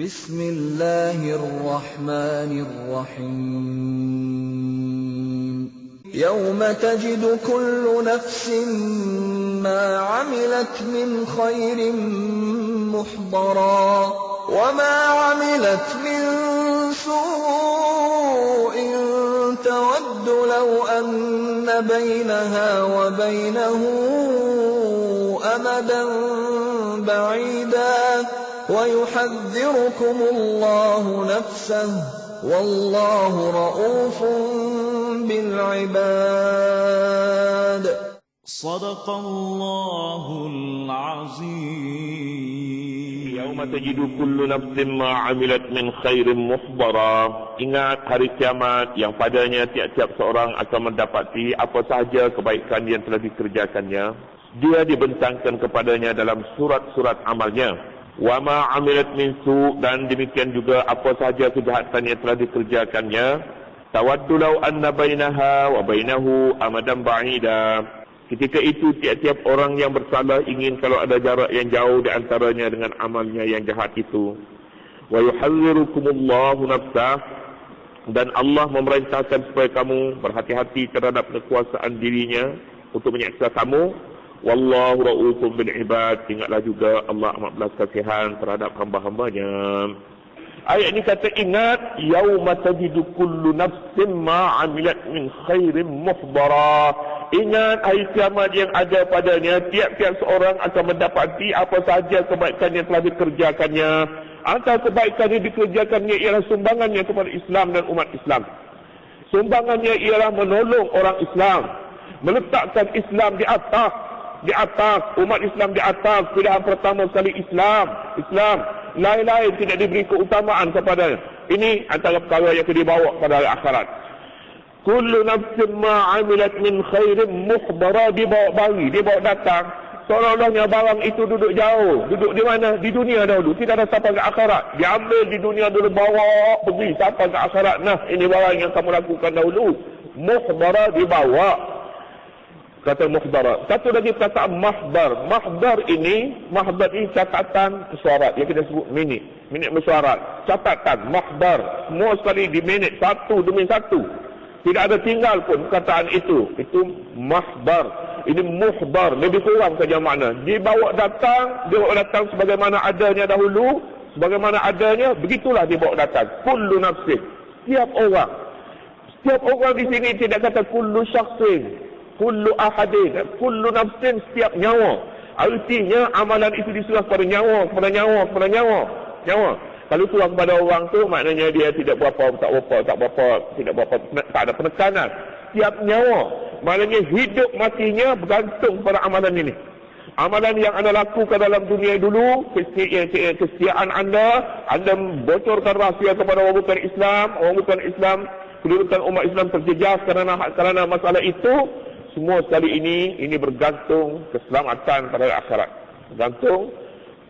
بسم الله الرحمن الرحيم. يوم تجد كل نفس ما عملت من خير محضرا وما عملت من سوء تود لو أن بينها وبينه أمدا بعيدا. ويحذركم الله نفسه والله رءوف بالعباد صدق الله العظيم يوم تجد كل نفس ما عملت من خير محضرا Ingat hari kiamat yang padanya tiap-tiap seorang akan mendapati apa sahaja kebaikan yang telah dikerjakannya. Dia dibentangkan kepadanya dalam surat-surat amalnya. Wa ma amilat min su dan demikian juga apa sahaja kejahatan yang telah dikerjakannya. Tawaddu law anna bainaha wa bainahu amadan ba'ida. Ketika itu tiap-tiap orang yang bersalah ingin kalau ada jarak yang jauh di antaranya dengan amalnya yang jahat itu. Wa yuhazzirukumullahu nafsah dan Allah memerintahkan supaya kamu berhati-hati terhadap kekuasaan dirinya untuk menyeksa kamu Wallahu ra'ufun bil ibad. Ingatlah juga Allah amat belas kasihan terhadap hamba-hambanya. Ayat ini kata ingat yauma tajidu kullu nafsin ma 'amilat min khairin muhdara. Ingat hari kiamat yang ada padanya tiap-tiap seorang akan mendapati apa sahaja kebaikan yang telah dikerjakannya. Antara kebaikan yang dikerjakannya ialah sumbangannya kepada Islam dan umat Islam. Sumbangannya ialah menolong orang Islam, meletakkan Islam di atas di atas umat Islam di atas pilihan pertama sekali Islam. Islam lain-lain tidak diberi keutamaan kepada ini antara perkara yang dibawa pada hari akhirat. Kullu nafsin ma amilat min khairin muhdara dibawa bagi dibawa datang. Seolah-olahnya barang itu duduk jauh. Duduk di mana? Di dunia dahulu. Tidak ada sampai ke akhirat. Diambil di dunia dulu bawa pergi sampai ke akhirat. Nah ini barang yang kamu lakukan dahulu. Muhdara dibawa kata muhdara. Satu lagi kata mahdar. Mahdar ini, mahdar ini catatan mesyuarat. Yang kita sebut minit. Minit mesyuarat. Catatan, mahdar. Semua sekali di minit satu demi satu. Tidak ada tinggal pun kataan itu. Itu mahdar. Ini muhdar. Lebih kurang saja makna. Dibawa datang, dibawa datang sebagaimana adanya dahulu. Sebagaimana adanya, begitulah dibawa datang. Kullu nafsin. Setiap orang. Setiap orang di sini tidak kata kullu syaksin kullu ahadin kullu nafsin setiap nyawa. Artinya amalan itu disuruh kepada nyawa kepada nyawa kepada nyawa. Nyawa. Kalau tuan kepada orang tu maknanya dia tidak berapa tak berapa tak berapa tidak berapa tak ada penekanan. Setiap nyawa. Maknanya hidup matinya bergantung pada amalan ini. Amalan yang anda lakukan dalam dunia dulu kesetiaan anda anda bocorkan rahsia kepada orang bukan Islam orang bukan Islam kedudukan umat Islam terjejas kerana kerana masalah itu semua sekali ini ini bergantung keselamatan pada akhirat. Bergantung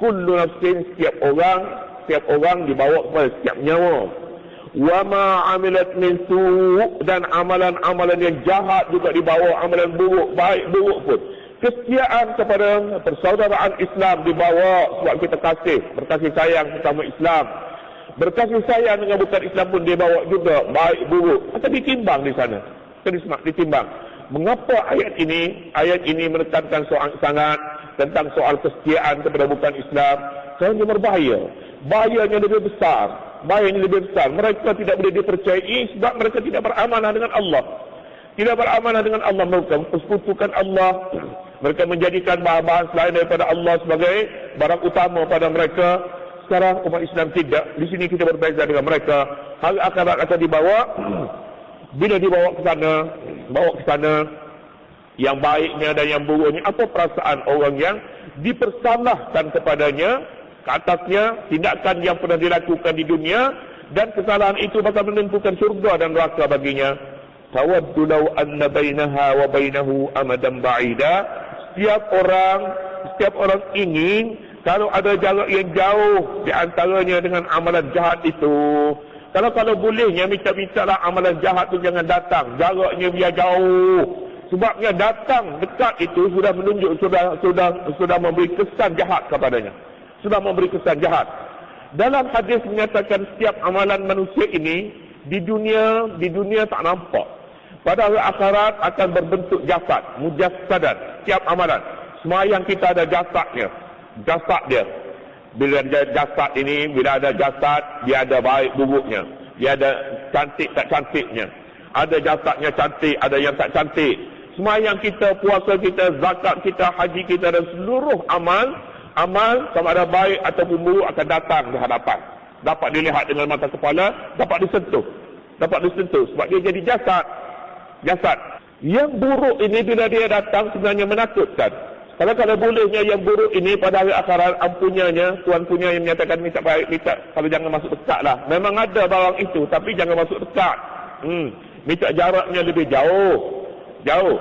kullu nafsin setiap orang setiap orang dibawa kepada setiap nyawa. Wa ma amilat min dan amalan-amalan yang jahat juga dibawa amalan buruk baik buruk pun. Kesetiaan kepada persaudaraan Islam dibawa sebab kita kasih berkasih sayang sesama Islam. Berkasih sayang dengan bukan Islam pun dibawa juga baik buruk. Atau ditimbang di sana. Ditimbang. Mengapa ayat ini ayat ini menekankan soal sangat tentang soal kesetiaan kepada bukan Islam? Kerana berbahaya. Bahayanya lebih besar. Bahayanya lebih besar. Mereka tidak boleh dipercayai sebab mereka tidak beramanah dengan Allah. Tidak beramanah dengan Allah. Mereka mempersekutukan Allah. Mereka menjadikan bahan-bahan selain daripada Allah sebagai barang utama pada mereka. Sekarang umat Islam tidak. Di sini kita berbeza dengan mereka. Hal akarat akan dibawa. Bila dibawa ke sana, bawa ke sana. Yang baiknya dan yang buruknya apa perasaan orang yang dipersalahkan kepadanya ke atasnya tindakan yang pernah dilakukan di dunia dan kesalahan itu bakal menentukan syurga dan neraka baginya. Tawaddu law anna bainaha wa bainahu amadan ba'ida. Setiap orang setiap orang ingin kalau ada jarak yang jauh di antaranya dengan amalan jahat itu kalau kalau bolehnya minta-minta lah amalan jahat tu jangan datang. Jaraknya biar jauh. Sebabnya datang dekat itu sudah menunjuk sudah sudah sudah memberi kesan jahat kepadanya. Sudah memberi kesan jahat. Dalam hadis menyatakan setiap amalan manusia ini di dunia di dunia tak nampak. Pada hari akhirat akan berbentuk jasad, mujassadat, setiap amalan. Semayang kita ada jasadnya, jasad dia. Bila ada jasad ini, bila ada jasad, dia ada baik buruknya. Dia ada cantik tak cantiknya. Ada jasadnya cantik, ada yang tak cantik. Semayang kita, puasa kita, zakat kita, haji kita dan seluruh amal, amal sama ada baik ataupun buruk akan datang di hadapan. Dapat dilihat dengan mata kepala, dapat disentuh. Dapat disentuh sebab dia jadi jasad jasad. Yang buruk ini bila dia datang sebenarnya menakutkan. Kalau kalau bolehnya yang buruk ini pada hari akhirat ampunnya tuan punya yang menyatakan minta baik minta kalau jangan masuk dekat lah. Memang ada barang itu tapi jangan masuk dekat. Hmm. Minta jaraknya lebih jauh. Jauh.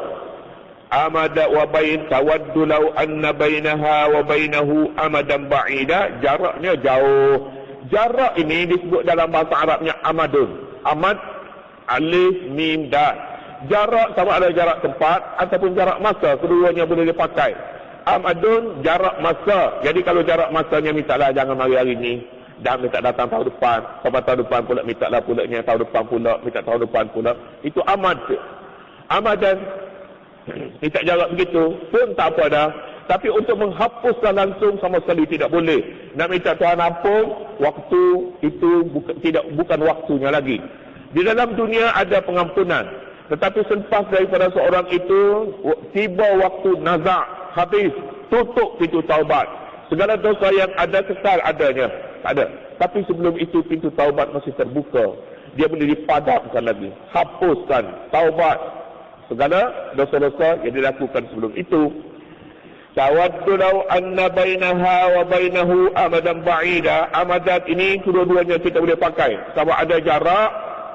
Amada wa bain tawaddu law anna bainaha wa bainahu amadan ba'ida jaraknya jauh. Jarak ini disebut dalam bahasa Arabnya amadun. Amad alif mim dal jarak sama ada jarak tempat ataupun jarak masa keduanya boleh dipakai amadun jarak masa. Jadi kalau jarak masanya mintalah jangan mari hari ini dan minta datang tahun depan. Sampai tahun depan pula minta lah pulaknya. Tahun depan pula minta tahun depan pula. Itu amad amadan minta jarak begitu pun tak apa dah. Tapi untuk menghapuskan langsung sama sekali tidak boleh. Nak minta Tuhan ampun waktu itu bukan, tidak bukan waktunya lagi. Di dalam dunia ada pengampunan. Tetapi selepas daripada seorang itu tiba waktu nazak habis tutup pintu taubat. Segala dosa yang ada kekal adanya. Tak ada. Tapi sebelum itu pintu taubat masih terbuka. Dia boleh dipadamkan lagi. Hapuskan taubat. Segala dosa-dosa yang dilakukan sebelum itu. Tawaddu law anna bainaha wa bainahu amadan ba'ida. Amadan ini kedua-duanya kita boleh pakai. Sama ada jarak,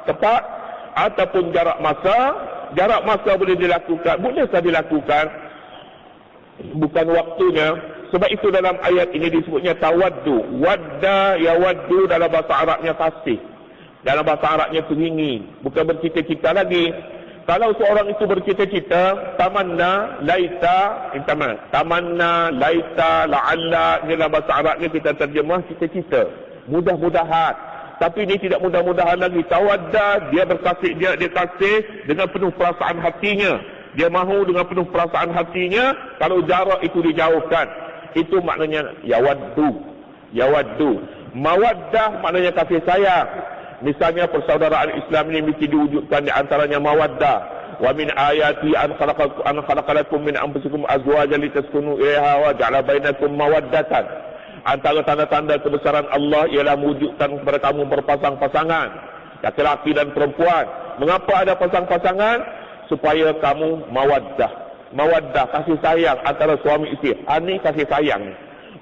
tepat, ataupun jarak masa jarak masa boleh dilakukan bolehkah dilakukan bukan waktunya. Sebab itu dalam ayat ini disebutnya tawaddu. Wadda ya waddu dalam bahasa Arabnya kasih dalam bahasa Arabnya teringin bukan bercita-cita lagi. Kalau seorang itu bercita-cita tamanna laita intaman tamanna laita la'alla dalam bahasa Arabnya kita terjemah cita-cita. Mudah-mudahan. Tapi ini tidak mudah-mudahan lagi. Tawadda dia berkasih dia dia kasih dengan penuh perasaan hatinya dia mahu dengan penuh perasaan hatinya kalau jarak itu dijauhkan itu maknanya yawaddu yawaddu mawaddah maknanya kasih sayang misalnya persaudaraan Islam ini mesti diwujudkan di antaranya mawaddah wa min ayati an khalaqakum an khalaqalakum min anfusikum azwajan litaskunu ilaiha wa ja'ala bainakum mawaddatan Antara tanda-tanda kebesaran Allah ialah mewujudkan kepada kamu berpasang-pasangan. Laki-laki dan perempuan. Mengapa ada pasang-pasangan? Supaya kamu mawaddah. Mawaddah, kasih sayang antara suami isteri. Ini kasih sayang.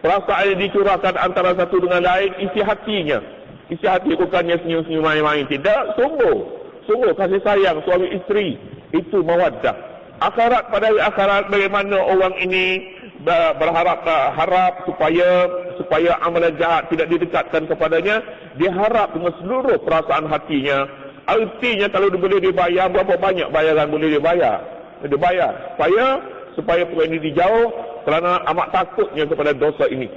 Perasaan yang dicurahkan antara satu dengan lain, isi hatinya. Isi hati bukannya senyum-senyum main-main. Tidak, sungguh. Sungguh kasih sayang suami isteri. Itu mawaddah. Akharat pada akharat bagaimana orang ini berharap harap supaya supaya amalan jahat tidak didekatkan kepadanya dia harap dengan seluruh perasaan hatinya artinya kalau dia boleh dibayar berapa banyak bayaran boleh dibayar dia bayar. Supaya supaya perkara ini dijauh kerana amat takutnya kepada dosa ini.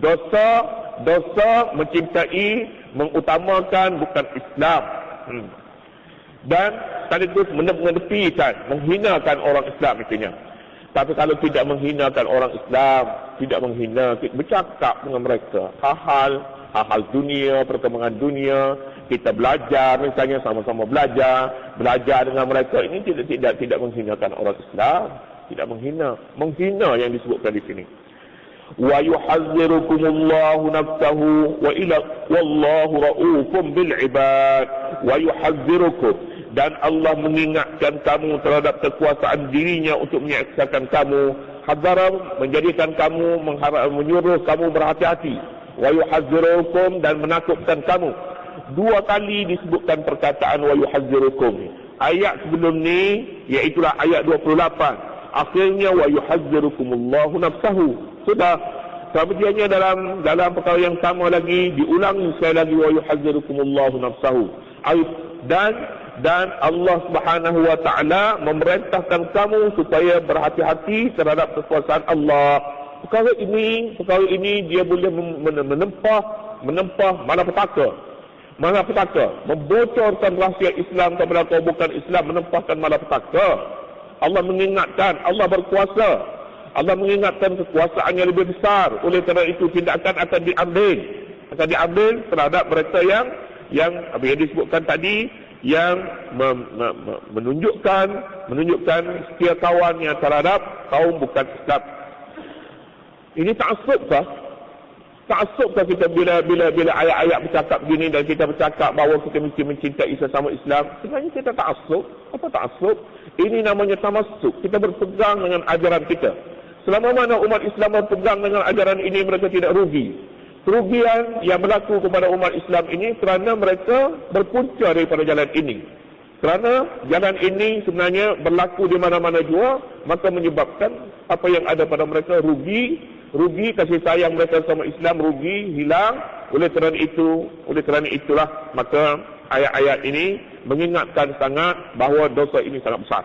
Dosa dosa mencintai mengutamakan bukan Islam. Hmm. dan sekaligus mengedepikan menghinakan orang Islam itunya tapi kalau tidak menghinakan orang Islam, tidak menghina, bercakap dengan mereka. Hal-hal, hal-hal dunia, perkembangan dunia, kita belajar, misalnya sama-sama belajar, belajar dengan mereka. Ini tidak tidak tidak menghinakan orang Islam, tidak menghina. Menghina yang disebutkan di sini. Wa yuhazzirukumullahu nafsahu wa ila wallahu ra'ufun bil ibad. Wa yuhazzirukum dan Allah mengingatkan kamu terhadap kekuasaan dirinya untuk menyeksakan kamu hadzara menjadikan kamu mengharap menyuruh kamu berhati-hati wa yuhazzirukum dan menakutkan kamu. Dua kali disebutkan perkataan wa yuhazzirukum ayat sebelum ni iaitu ayat 28 akhirnya wa yuhazzirukumullahu nafsahu sudah. Kemudiannya dalam dalam perkara yang sama lagi diulang sekali lagi wa yuhazzirukumullahu nafsahu dan dan Allah Subhanahu wa taala memerintahkan kamu supaya berhati-hati terhadap kekuasaan Allah. Perkara ini, perkara ini dia boleh menempah menempah malapetaka. Malapetaka. Membocorkan rahsia Islam kepada kaum bukan Islam. Menempahkan malapetaka. Allah mengingatkan. Allah berkuasa. Allah mengingatkan kekuasaan yang lebih besar. Oleh kerana itu tindakan akan diambil. Akan diambil terhadap mereka yang yang apa yang disebutkan tadi yang me, me, me, menunjukkan menunjukkan setia kawannya terhadap kaum bukan Islam. Ini ta'assubkah? Ta'assubkah kita bila bila bila ayat-ayat bercakap begini dan kita bercakap bahawa kita mesti mencintai sesama Islam? Sebenarnya kita ta'assub. Apa ta'assub? Ini namanya tamassuk. Kita berpegang dengan ajaran kita. Selama mana umat Islam berpegang dengan ajaran ini, mereka tidak rugi. Kerugian yang berlaku kepada umat Islam ini kerana mereka berpunca daripada jalan ini. Kerana jalan ini sebenarnya berlaku di mana-mana jua, maka menyebabkan apa yang ada pada mereka rugi, rugi kasih sayang mereka sama Islam rugi, hilang. Oleh kerana itu, oleh kerana itulah maka ayat-ayat ini mengingatkan sangat bahawa dosa ini sangat besar.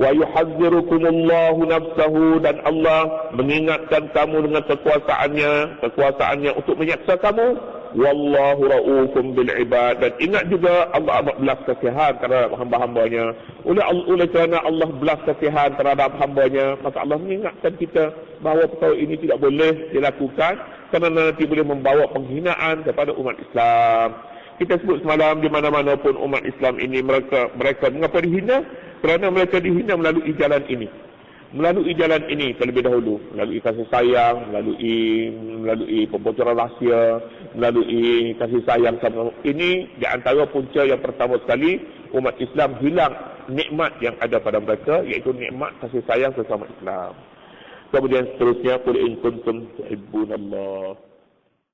Wa yuhazzirukumullahu nafsahu dan Allah mengingatkan kamu dengan kekuasaannya, kekuasaannya untuk menyaksa kamu Wallahu ra'ufum bil ibad dan ingat juga Allah amat belas kasihan terhadap hamba-hambanya. Oleh oleh kerana Allah belas kasihan terhadap hambanya, maka Allah mengingatkan kita bahawa perkara ini tidak boleh dilakukan kerana nanti boleh membawa penghinaan kepada umat Islam. Kita sebut semalam di mana-mana pun umat Islam ini mereka mereka mengapa dihina? Kerana mereka dihina melalui jalan ini melalui jalan ini terlebih dahulu. Melalui kasih sayang melalui melalui pembocoran rahsia melalui kasih sayang sama ini di antara punca yang pertama sekali umat Islam hilang nikmat yang ada pada mereka iaitu nikmat kasih sayang sesama Islam. Kemudian seterusnya qul in kuntum tuhibbunallah